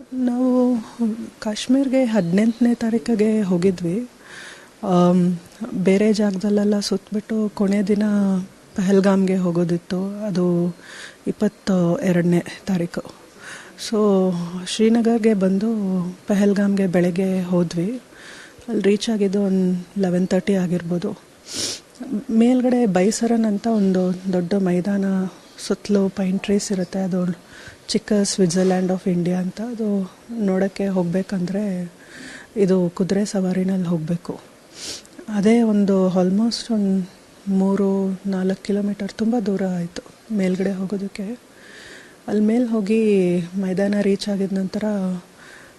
ನಾವು ಕಾಶ್ಮೀರ್ಗೆ ಹದಿನೆಂಟನೇ ತಾರೀಕಿಗೆ ಹೋಗಿದ್ವಿ. ಬೇರೆ ಜಾಗದಲ್ಲೆಲ್ಲ ಸುತ್ತಬಿಟ್ಟು ಕೊನೆ ದಿನ ಪಹಲ್ಗಾಮ್ಗೆ ಹೋಗೋದಿತ್ತು. ಅದು ಇಪ್ಪತ್ತ ಎರಡನೇ ತಾರೀಕು. ಸೊ ಶ್ರೀನಗರ್ಗೆ ಬಂದು ಪೆಹಲ್ಗಾಮ್ಗೆ ಬೆಳಗ್ಗೆ ಹೋದ್ವಿ. ಅಲ್ಲಿ ರೀಚ್ ಆಗಿದ್ದು ಒಂದು ಲೆವೆನ್ ತರ್ಟಿ ಆಗಿರ್ಬೋದು. ಮೇಲ್ಗಡೆ ಬೈಸರನ್ ಅಂತ ಒಂದು ದೊಡ್ಡ ಮೈದಾನ, ಸುತ್ತಲೂ ಪೈನ್ ಟ್ರೀಸ್ ಇರುತ್ತೆ. ಅದು ಚಿಕ್ಕ ಸ್ವಿಟ್ಜರ್ಲ್ಯಾಂಡ್ ಆಫ್ ಇಂಡಿಯಾ ಅಂತ ಅದು ನೋಡೋಕ್ಕೆ ಹೋಗಬೇಕಂದ್ರೆ ಇದು ಕುದುರೆ ಸವಾರಿನಲ್ಲಿ ಹೋಗಬೇಕು. ಅದೇ ಒಂದು ಆಲ್ಮೋಸ್ಟ್ ಒಂದು ಮೂರು, ನಾಲ್ಕು ಕಿಲೋಮೀಟರ್ ತುಂಬ ದೂರ ಆಯಿತು. ಮೇಲ್ಗಡೆ ಹೋಗೋದಕ್ಕೆ. ಅಲ್ಲಿ ಮೇಲೆ ಹೋಗಿ ಮೈದಾನ ರೀಚ್ ಆಗಿದ ನಂತರ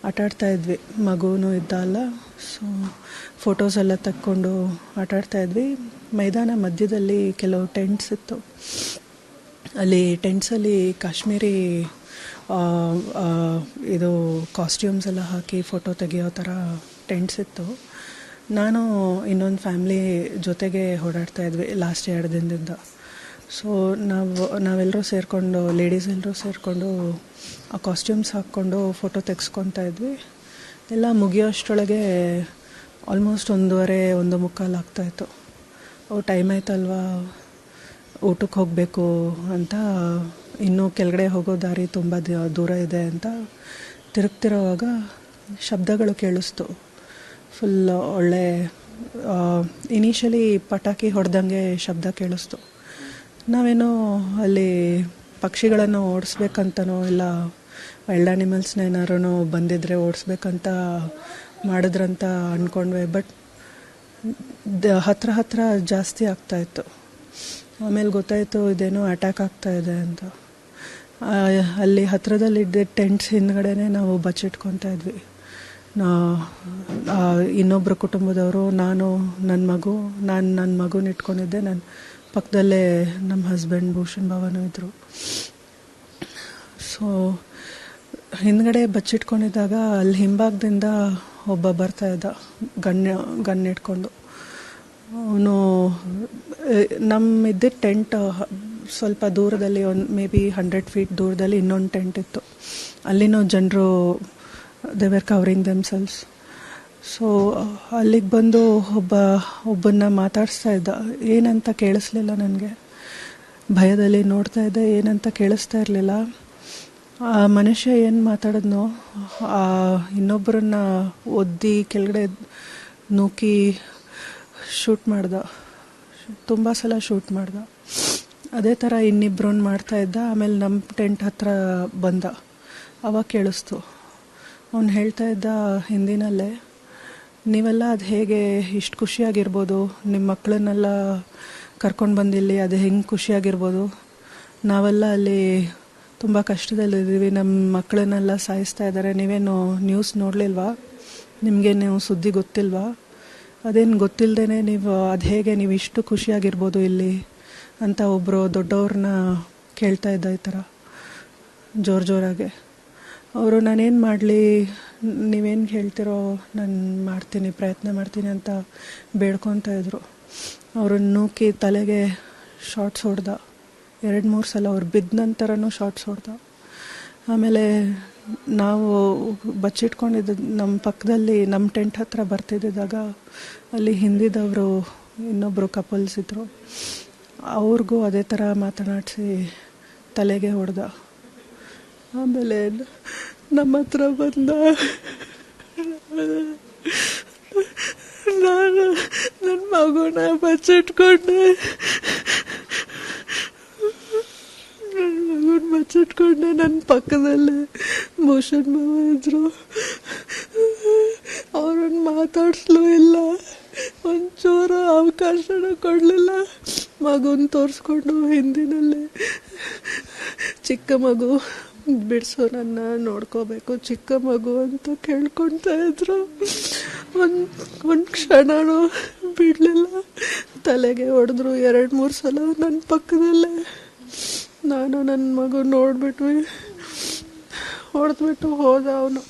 ಆಟಾಡ್ತಾ ಇದ್ವಿ. ಮಗುನೂ ಇದ್ದ ಅಲ್ಲ ಸೊ ಫೋಟೋಸ್ ಎಲ್ಲ ತಕ್ಕೊಂಡು ಆಟಾಡ್ತಾ ಇದ್ವಿ. ಮೈದಾನ ಮಧ್ಯದಲ್ಲಿ ಕೆಲವು ಟೆಂಟ್ಸ್ ಇತ್ತು. ಅಲ್ಲಿ ಟೆಂಟ್ಸಲ್ಲಿ ಕಾಶ್ಮೀರಿ ಇದು ಕಾಸ್ಟ್ಯೂಮ್ಸ್ ಎಲ್ಲ ಹಾಕಿ ಫೋಟೋ ತೆಗೆಯೋ ಥರ ಟೆಂಟ್ಸ್ ಇತ್ತು. ನಾನು ಇನ್ನೊಂದು ಫ್ಯಾಮ್ಲಿ ಜೊತೆಗೆ ಓಡಾಡ್ತಾ ಇದ್ವಿ ಲಾಸ್ಟ್ ಎರಡು ದಿನದಿಂದ. ಸೊ ನಾವು ನಾವೆಲ್ಲರೂ ಸೇರಿಕೊಂಡು ಲೇಡೀಸ್ ಎಲ್ಲರೂ ಸೇರಿಕೊಂಡು, ಆ ಕಾಸ್ಟ್ಯೂಮ್ಸ್ ಹಾಕ್ಕೊಂಡು ಫೋಟೋ ತೆಗೆಸ್ಕೊತಾ ಇದ್ವಿ. ಎಲ್ಲ ಮುಗಿಯೋಷ್ಟರೊಳಗೆ ಆಲ್ಮೋಸ್ಟ್ ಒಂದೂವರೆ, ಒಂದು ಮುಕ್ಕಾಲು ಆಗ್ತಾಯಿತ್ತು ಟೈಮ್ ಆಯ್ತಲ್ವಾ? ಊಟಕ್ಕೆ ಹೋಗಬೇಕು ಅಂತ ಇನ್ನೂ ಕೆಳಗಡೆ ಹೋಗೋ ದಾರಿ ತುಂಬ ದೂರ ಇದೆ ಅಂತ ತಿರುಗ್ತಿರೋವಾಗ ಶಬ್ದಗಳು ಕೇಳಿಸ್ತು. ಫುಲ್ ಒಳ್ಳೆ ಇನಿಷಿಯಲಿ ಪಟಾಕಿ ಹೊಡೆದಂಗೆ ಶಬ್ದ ಕೇಳಿಸ್ತು. ನಾವೇನೋ ಅಲ್ಲಿ ಪಕ್ಷಿಗಳನ್ನು ಓಡಿಸ್ಬೇಕಂತನೋ ಇಲ್ಲ ವೈಲ್ಡ್ ಆ್ಯನಿಮಲ್ಸ್ನ ಏನಾರು ಬಂದಿದ್ರೆ ಓಡಿಸ್ಬೇಕಂತ ಮಾಡಿದ್ರಂತ ಅಂದ್ಕೊಂಡ್ವಿ ಬಟ್ ಹತ್ರ ಹತ್ರ ಜಾಸ್ತಿ ಆಗ್ತಾ ಇತ್ತು. ಆಮೇಲೆ ಗೊತ್ತಾಯಿತು ಇದೇನೋ ಅಟ್ಯಾಕ್ ಆಗ್ತಾ ಇದೆ ಅಂತ. ಅಲ್ಲಿ ಹತ್ತಿರದಲ್ಲಿದ್ದ ಟೆಂಟ್ಸ್ ಹಿಂದ್ಗಡೆನೆ ನಾವು ಬಚ್ಚಿಟ್ಕೊತಾ ಇದ್ವಿ. ಇನ್ನೊಬ್ಬರ ಕುಟುಂಬದವರು, ನಾನು ನನ್ನ ಮಗು, ನಾನು ನನ್ನ ಮಗುನ ಇಟ್ಕೊಂಡಿದ್ದೆ. ನನ್ನ ಪಕ್ಕದಲ್ಲೇ ನಮ್ಮ ಹಸ್ಬೆಂಡ್ ಭೂಷಣ್ ಭವನು ಇದ್ದರು ಸೊ ಹಿಂದ್ಗಡೆ ಬಚ್ಚಿಟ್ಕೊಂಡಿದ್ದಾಗ ಅಲ್ಲಿ ಹಿಂಭಾಗದಿಂದ ಒಬ್ಬ ಬರ್ತಾ ಇದ್ದ. ಗಣ್ಯ ಗನ್ ಇಟ್ಕೊಂಡು ಅವನು ನಮ್ಮ ಇದ್ದಿದ್ದ ಟೆಂಟ್ ಸ್ವಲ್ಪ ದೂರದಲ್ಲಿ ಒಂದು ಮೇ ಬಿ ಹಂಡ್ರೆಡ್ ಫೀಟ್ ದೂರದಲ್ಲಿ ಇನ್ನೊಂದು ಟೆಂಟ್ ಇತ್ತು. ಅಲ್ಲಿನೂ ಜನರು ದೇವರ್ ಕವರಿಂಗ್ ದೆಮ್ಸೆಲ್ಸ್ ಸೊ ಅಲ್ಲಿಗೆ ಬಂದು ಒಬ್ಬ, ಒಬ್ಬನ್ನ ಮಾತಾಡಿಸ್ತಾ ಇದ್ದ. ಏನಂತ ಕೇಳಿಸ್ಲಿಲ್ಲ ನನಗೆ. ಭಯದಲ್ಲಿ ನೋಡ್ತಾ ಇದ್ದೆ, ಏನಂತ ಕೇಳಿಸ್ತಾ ಇರಲಿಲ್ಲ. ಆ ಮನುಷ್ಯ ಏನು ಮಾತಾಡಿದ್ನೋ, ಆ ಇನ್ನೊಬ್ಬರನ್ನ ಒದ್ದಿ ಕೆಳಗಡೆ ನೂಕಿ ಶೂಟ್ ಮಾಡ್ದ. ತುಂಬ ಸಲ ಶೂಟ್ ಮಾಡ್ದ. ಅದೇ ಥರ ಇನ್ನಿಬ್ರೂನ್ ಮಾಡ್ತಾ ಇದ್ದ, ಆಮೇಲೆ ನಮ್ಮ ಟೆಂಟ್ ಹತ್ರ ಬಂದ. ಅವಾಗ ಕೇಳಿಸ್ತು. ಅವನು ಹೇಳ್ತಾ ಇದ್ದ ಹಿಂದಿನಲ್ಲೇ, ನೀವೆಲ್ಲ ಅದು ಹೇಗೆ ಇಷ್ಟು ಖುಷಿಯಾಗಿರ್ಬೋದು? ನಿಮ್ಮ ಮಕ್ಕಳನ್ನೆಲ್ಲ ಕರ್ಕೊಂಡು ಬಂದಿಲ್ಲಿ, ಅದು ಹೆಂಗೆ ಖುಷಿಯಾಗಿರ್ಬೋದು? ನಾವೆಲ್ಲ ಅಲ್ಲಿ ತುಂಬ ಕಷ್ಟದಲ್ಲಿದ್ದೀವಿ. ನಮ್ಮ ಮಕ್ಕಳನ್ನೆಲ್ಲ ಸಾಯಿಸ್ತಾ ಇದ್ದಾರೆ ನೀವೇನು ನ್ಯೂಸ್ ನೋಡಲಿಲ್ವಾ? ನಿಮಗೆ ನೀವು ಸುದ್ದಿ ಗೊತ್ತಿಲ್ವಾ? ಅದೇನು ಗೊತ್ತಿಲ್ಲದೇ ನೀವು ಅದು ಹೇಗೆ ನೀವು ಇಷ್ಟು ಖುಷಿಯಾಗಿರ್ಬೋದು ಇಲ್ಲಿ ಅಂತ ಒಬ್ಬರು ದೊಡ್ಡವ್ರನ್ನ ಕೇಳ್ತಾ ಇದ್ದ ಈ ಥರ, ಜೋರು ಜೋರಾಗೆ. ಅವರು ನಾನೇನು ಮಾಡಲಿ, ನೀವೇನು ಹೇಳ್ತಿರೋ ನಾನು ಮಾಡ್ತೀನಿ, ಪ್ರಯತ್ನ ಮಾಡ್ತೀನಿ ಅಂತ ಬೇಡ್ಕೊತಾ ಇದ್ರು. ಅವ್ರನ್ನ ನೂಕಿ ತಲೆಗೆ ಶಾರ್ಟ್ಸ್ ಹೊಡೆದ. ಎರಡು ಮೂರು ಸಲ ಅವ್ರು ಬಿದ್ದ ನಂತರನೂ ಶಾರ್ಟ್ಸ್ ಹೊಡೆದ. ಆಮೇಲೆ ನಾವು ಬಚ್ಚಿಟ್ಕೊಂಡಿದ್ದು ನಮ್ಮ ಪಕ್ಕದಲ್ಲಿ ನಮ್ಮ ಟೆಂಟ್ ಹತ್ರ ಬರ್ತಿದ್ದಾಗ ಅಲ್ಲಿ ಹಿಂದಿದವರು ಇನ್ನೊಬ್ಬರು ಕಪಲ್ಸ್ ಇದ್ದರು ಅವ್ರಿಗೂ ಅದೇ ಥರ ಮಾತನಾಡಿಸಿ ತಲೆಗೆ ಹೊಡೆದ. ಆಮೇಲೆ ನಮ್ಮ ಹತ್ರ ಬಂದ ನಾನು ನನ್ನ ಮಗುನ ಬಚ್ಚಿಟ್ಕೊಂಡೆ. ನನ್ನ ಮಗುನ ಬಚ್ಚಿಟ್ಕೊಂಡೆ ನನ್ನ ಪಕ್ಕದಲ್ಲೇ. ಭೂಷಣ್ ಮಾವ ಇದ್ರು ಅವ್ರನ್ನ ಮಾತಾಡಿಸ್ಲೂ ಇಲ್ಲ. ಒಂಚೂರು ಅವಕಾಶನೂ ಕೊಡಲಿಲ್ಲ. ಮಗುನ ತೋರಿಸ್ಕೊಂಡು ಹಿಂದಿನಲ್ಲಿ ಚಿಕ್ಕ ಮಗು ಬಿಡಿಸೋ, ನನ್ನ ನೋಡ್ಕೋಬೇಕು, ಚಿಕ್ಕ ಮಗು ಅಂತ ಕೇಳ್ಕೊಳ್ತಾ ಇದ್ರು. ಒಂದು ಒಂದು ಕ್ಷಣನೂ ಬಿಡಲಿಲ್ಲ. ತಲೆಗೆ ಹೊಡೆದ್ರು ಎರಡು ಮೂರು ಸಲ ನನ್ನ ಪಕ್ಕದಲ್ಲೇ. ನಾನು ನನ್ನ ಮಗು ನೋಡಿಬಿಟ್ವಿ. ಹೊಡೆದ್ಬಿಟ್ಟು ಹೋದ ಅವನು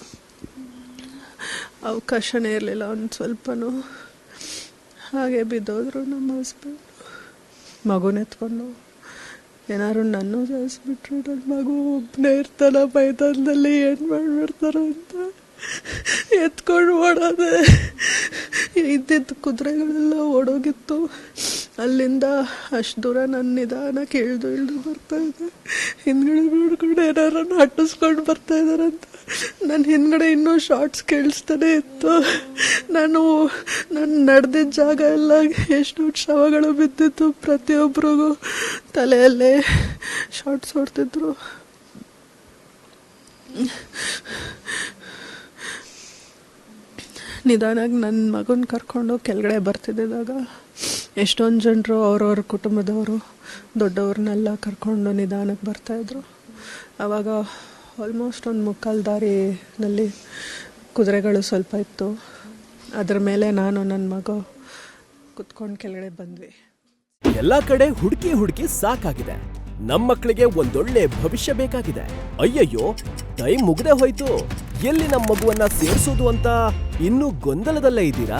ಅವಕಾಶನೇ ಇರಲಿಲ್ಲ, ಒಂದು ಸ್ವಲ್ಪನೂ. ಹಾಗೆ ಬಿದ್ದೋದ್ರು ನಮ್ಮ ಹಸ್ಬೆಂಡ್ ಮಗುನೆತ್ಕೊಂಡು ಏನಾದ್ರು ನನ್ನೂ ಸಾಯಿಸ್ಬಿಟ್ರೆ ನನ್ನ ಮಗು ಒಬ್ಬನೇ ಇರ್ತಾನ ಮೈದಾನದಲ್ಲಿ ಏನು ಮಾಡಿಬಿಡ್ತಾರೋ ಅಂತ. ಎತ್ಕೊಂಡು ಓಡೋದೆ. ಇದ್ದಿದ್ದು ಕುದುರೆಗಳೆಲ್ಲ ಓಡೋಗಿತ್ತು. ಅಲ್ಲಿಂದ ಅಷ್ಟು ದೂರ ನನ್ನ ನಿಧಾನ ಕೇಳ್ದು ಇಳಿದು ಬರ್ತಾ ಇದ್ದೆ ಹಿಂದ್ಗಡೆ ನೋಡ್ಕೊಂಡು ಏನಾರನ್ನ ಅಟ್ಟಿಸ್ಕೊಂಡು ಬರ್ತಾ ಇದ್ದಾರಂತ ನನ್ನ ಹಿಂದ್ಗಡೆ ಇನ್ನೂ ಶಾರ್ಟ್ಸ್ ಕೇಳಿಸ್ತಾನೆ ಇತ್ತು. ನಾನು ನಾನು ನಡೆದಿದ್ದ ಜಾಗ ಎಲ್ಲ ಎಷ್ಟು ಶವಗಳು ಬಿದ್ದಿತ್ತು ಪ್ರತಿಯೊಬ್ಬರಿಗೂ ತಲೆಯಲ್ಲೇ ಶಾರ್ಟ್ಸ್ ಹೊಡ್ತಿದ್ರು. ನಿಧಾನಾಗಿ ನನ್ನ ಮಗನ ಕರ್ಕೊಂಡು ಕೆಳಗಡೆ ಬರ್ತಿದ್ದಾಗ ಎಷ್ಟೊಂದು ಜನರು ಅವ್ರವ್ರ ಕುಟುಂಬದವರು ದೊಡ್ಡವ್ರನ್ನೆಲ್ಲ ಕರ್ಕೊಂಡು ನಿಧಾನಕ್ಕೆ ಬರ್ತಾಯಿದ್ರು ಆವಾಗ ಆಲ್ಮೋಸ್ಟ್ ಒಂದು ಮುಕ್ಕಾಲು ದಾರಿನಲ್ಲಿ ಕುದುರೆಗಳು ಸ್ವಲ್ಪ ಇತ್ತು. ಅದ್ರ ಮೇಲೆ ನಾನು ನನ್ನ ಮಗ ಕುತ್ಕೊಂಡು ಕೆಳಗಡೆ ಬಂದ್ವಿ. ಎಲ್ಲ ಕಡೆ ಹುಡುಕಿ ಹುಡುಕಿ ಸಾಕಾಗಿದೆ. ನಮ್ಮ ಮಕ್ಕಳಿಗೆ ಒಂದೊಳ್ಳೆ ಭವಿಷ್ಯ ಬೇಕಾಗಿದೆ. ಅಯ್ಯಯ್ಯೋ ಟೈಮ್ ಮುಗ್ದೆ ಹೋಯ್ತು. ಎಲ್ಲಿ ನಮ್ಮ ಮಗುವನ್ನ ಸೇರಿಸೋದು ಅಂತ ಇನ್ನೂ ಗೊಂದಲದಲ್ಲೇ ಇದ್ದೀರಾ?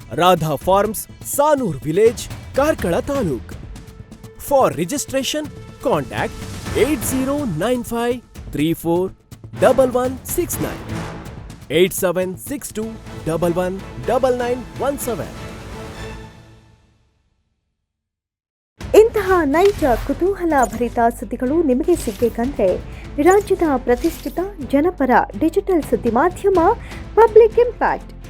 Radha farms Sanur village Karkala taluk for registration contact at zero nine five three four double one six nine eight seven six two double one double nine one seven ಇಂತಹ ನೈಜ, ಕುತೂಹಲ ಭರಿತ ಸುದ್ದಿಗಳು ನಿಮಗೆ ಸಿಗಬೇಕಂದ್ರೆ ರಾಜ್ಯದ ಪ್ರತಿಷ್ಠಿತ ಜನಪರ ಡಿಜಿಟಲ್ ಸುದ್ದಿ ಮಾಧ್ಯಮ ಪಬ್ಲಿಕ್ ಇಂಪ್ಯಾಕ್ಟ್.